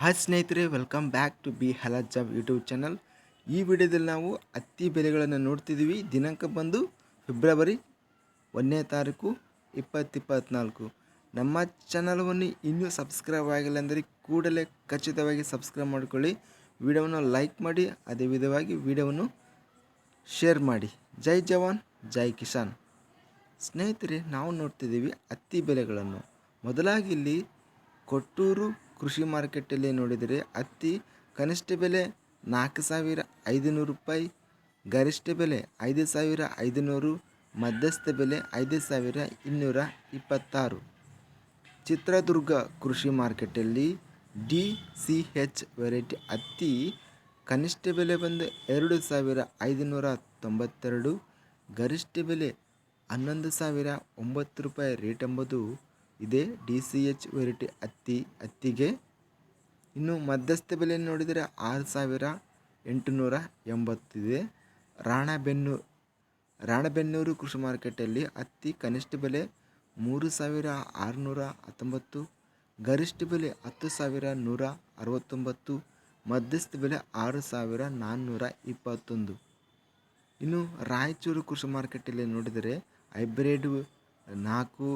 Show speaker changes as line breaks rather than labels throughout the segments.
Hi ಸ್ನೇಹಿತರೆ welcome back to B health job YouTube channel ಈ ವಿಡಿಯೋದಲ್ಲಿ ನಾವು ಹತ್ತಿ ಬೆಲೆಗಳನ್ನು ನೋಡ್ತಿದ್ದೀವಿ. ದಿನಾಂಕ ಬಂದು ಫೆಬ್ರವರಿ ಒಂದನೇ ತಾರೀಕು ಇಪ್ಪತ್ತಿಪ್ಪತ್ನಾಲ್ಕು ನಮ್ಮ ಚಾನಲವನ್ನು ಇನ್ನೂ ಸಬ್ಸ್ಕ್ರೈಬ್ ಆಗಿಲ್ಲ ಅಂದರೆ ಕೂಡಲೇ ಖಚಿತವಾಗಿ ಸಬ್ಸ್ಕ್ರೈಬ್ ಮಾಡಿಕೊಳ್ಳಿ. ವಿಡಿಯೋವನ್ನು ಲೈಕ್ ಮಾಡಿ, ಅದೇ ವಿಧವಾಗಿ ವಿಡಿಯೋವನ್ನು ಶೇರ್ ಮಾಡಿ. ಜೈ ಜವಾನ್, ಜೈ ಕಿಸಾನ್. ಸ್ನೇಹಿತರೆ, ನಾವು ನೋಡ್ತಿದ್ದೀವಿ ಹತ್ತಿ ಬೆಲೆಗಳನ್ನು. ಮೊದಲಾಗಿ ಇಲ್ಲಿ ಕೊಟ್ಟೂರು ಕೃಷಿ ಮಾರ್ಕೆಟಲ್ಲಿ ನೋಡಿದರೆ ಹತ್ತಿ ಕನಿಷ್ಠ ಬೆಲೆ ನಾಲ್ಕು ಸಾವಿರ ಐದುನೂರು ರೂಪಾಯಿ, ಗರಿಷ್ಠ ಬೆಲೆ ಐದು ಸಾವಿರ ಐದುನೂರು, ಮಧ್ಯಸ್ಥ ಬೆಲೆ ಐದು ಸಾವಿರ ಇನ್ನೂರ ಇಪ್ಪತ್ತಾರು. ಚಿತ್ರದುರ್ಗ ಕೃಷಿ ಮಾರ್ಕೆಟಲ್ಲಿ ಡಿ ಸಿ ಎಚ್ ವೆರೈಟಿ ಹತ್ತಿ ಕನಿಷ್ಠ ಬೆಲೆ ಬಂದು ಎರಡು ಸಾವಿರ ಐದುನೂರ ತೊಂಬತ್ತೆರಡು, ಗರಿಷ್ಠ ಬೆಲೆ ಹನ್ನೊಂದು ಸಾವಿರ ಒಂಬತ್ತು ರೂಪಾಯಿ ರೇಟ್ ಎಂಬುದು ಇದೆ ಡಿ ಸಿ ಎಚ್ ವೆರೈಟಿ ಹತ್ತಿ, ಹತ್ತಿಗೆ ಇನ್ನು ಮಧ್ಯಸ್ಥ ಬೆಲೆ ನೋಡಿದರೆ ಆರು ಸಾವಿರ ಎಂಟುನೂರ ಎಂಬತ್ತಿದೆ. ರಾಣಬೆನ್ನೂರು ರಾಣಬೆನ್ನೂರು ಕೃಷಿ ಮಾರ್ಕೆಟಲ್ಲಿ ಹತ್ತಿ ಕನಿಷ್ಠ ಬೆಲೆ ಮೂರು ಸಾವಿರ ಆರುನೂರ ಹತ್ತೊಂಬತ್ತು, ಗರಿಷ್ಠ ಬೆಲೆ ಹತ್ತು ಸಾವಿರ ನೂರ ಅರವತ್ತೊಂಬತ್ತು, ಮಧ್ಯಸ್ಥ ಬೆಲೆ ಆರು ಸಾವಿರ ನಾನ್ನೂರ ಇಪ್ಪತ್ತೊಂದು. ಇನ್ನು ರಾಯಚೂರು ಕೃಷಿ ಮಾರ್ಕೆಟಲ್ಲಿ ನೋಡಿದರೆ ಹೈಬ್ರಿಡ್ ನಾಲ್ಕು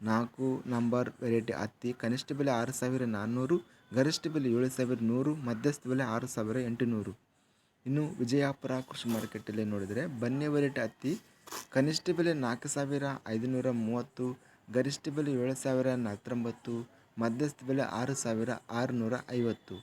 ನಾಲ್ಕು ನಂಬರ್ ವೆರೈಟಿ ಹತ್ತಿ, ಕನಿಷ್ಠ ಬೆಲೆ ಆರು ಸಾವಿರ ನಾನ್ನೂರು, ಗರಿಷ್ಠ ಬೆಲೆ ಏಳು ಸಾವಿರ ನೂರು, ಮಧ್ಯಸ್ಥ ಬೆಲೆ ಆರು ಸಾವಿರ ಎಂಟುನೂರು. ಇನ್ನು ವಿಜಯಪುರ ಕೃಷಿ ಮಾರ್ಕೆಟಲ್ಲಿ ನೋಡಿದರೆ ಬನ್ನಿ ವೆರೈಟಿ ಹತ್ತಿ, ಕನಿಷ್ಠ ಬೆಲೆ ನಾಲ್ಕು ಸಾವಿರ ಐದುನೂರ ಮೂವತ್ತು, ಗರಿಷ್ಠ ಬೆಲೆ ಏಳು ಸಾವಿರ ಹತ್ತೊಂಬತ್ತು ಮಧ್ಯಸ್ಥ ಬೆಲೆ ಆರು ಸಾವಿರ ಆರುನೂರ ಐವತ್ತು.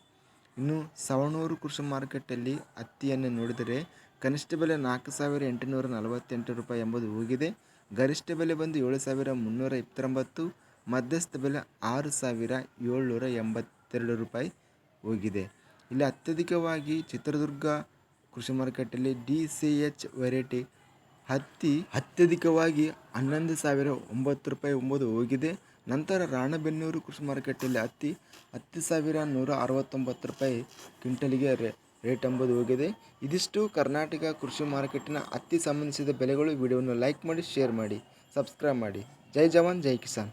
ಇನ್ನು ಸವಣೂರು ಕೃಷಿ ಮಾರ್ಕೆಟಲ್ಲಿ ಹತ್ತಿಯನ್ನು ನೋಡಿದರೆ ಕನಿಷ್ಠ ಬೆಲೆ ನಾಲ್ಕು ಸಾವಿರ ಎಂಟುನೂರ ನಲವತ್ತೆಂಟು ರೂಪಾಯಿ ಎಂಬುದು ಹೋಗಿದೆ. ಗರಿಷ್ಠ ಬೆಲೆ ಬಂದು ಏಳು ಸಾವಿರ ಮುನ್ನೂರ ಇಪ್ಪತ್ತೊಂಬತ್ತು, ಮಧ್ಯಸ್ಥ ಬೆಲೆ ಆರು ಸಾವಿರ ಏಳ್ನೂರ ಎಂಬತ್ತೆರಡು ರೂಪಾಯಿ ಹೋಗಿದೆ. ಇಲ್ಲಿ ಅತ್ಯಧಿಕವಾಗಿ ಚಿತ್ರದುರ್ಗ ಕೃಷಿ ಮಾರುಕಟ್ಟೆಯಲ್ಲಿ ಡಿ ಸಿ ಎಚ್ ವೆರೈಟಿ ಹತ್ತಿ ಅತ್ಯಧಿಕವಾಗಿ ಹನ್ನೊಂದು ಸಾವಿರ ಒಂಬತ್ತು ರೂಪಾಯಿ ಒಂಬತ್ತು ಹೋಗಿದೆ. ನಂತರ ರಾಣಬೆನ್ನೂರು ಕೃಷಿ ಮಾರುಕಟ್ಟೆಯಲ್ಲಿ ಹತ್ತಿ ಹತ್ತು ಸಾವಿರ ನೂರ ಅರವತ್ತೊಂಬತ್ತು ರೂಪಾಯಿ ಕ್ವಿಂಟಲಿಗೆ ರೇ ರೇಟ್ ಎಂಬುದು ಹೋಗಿದೆ. ಇದಿಷ್ಟು ಕರ್ನಾಟಕ ಕೃಷಿ ಮಾರ್ಕೆಟಿನ ಹತ್ತಿ ಸಂಬಂಧಿಸಿದ ಬೆಲೆಗಳು ವಿಡಿಯೋವನ್ನು ಲೈಕ್ ಮಾಡಿ, ಶೇರ್ ಮಾಡಿ, ಸಬ್ಸ್ಕ್ರೈಬ್ ಮಾಡಿ. ಜೈ ಜವಾನ್, ಜೈ ಕಿಸಾನ್.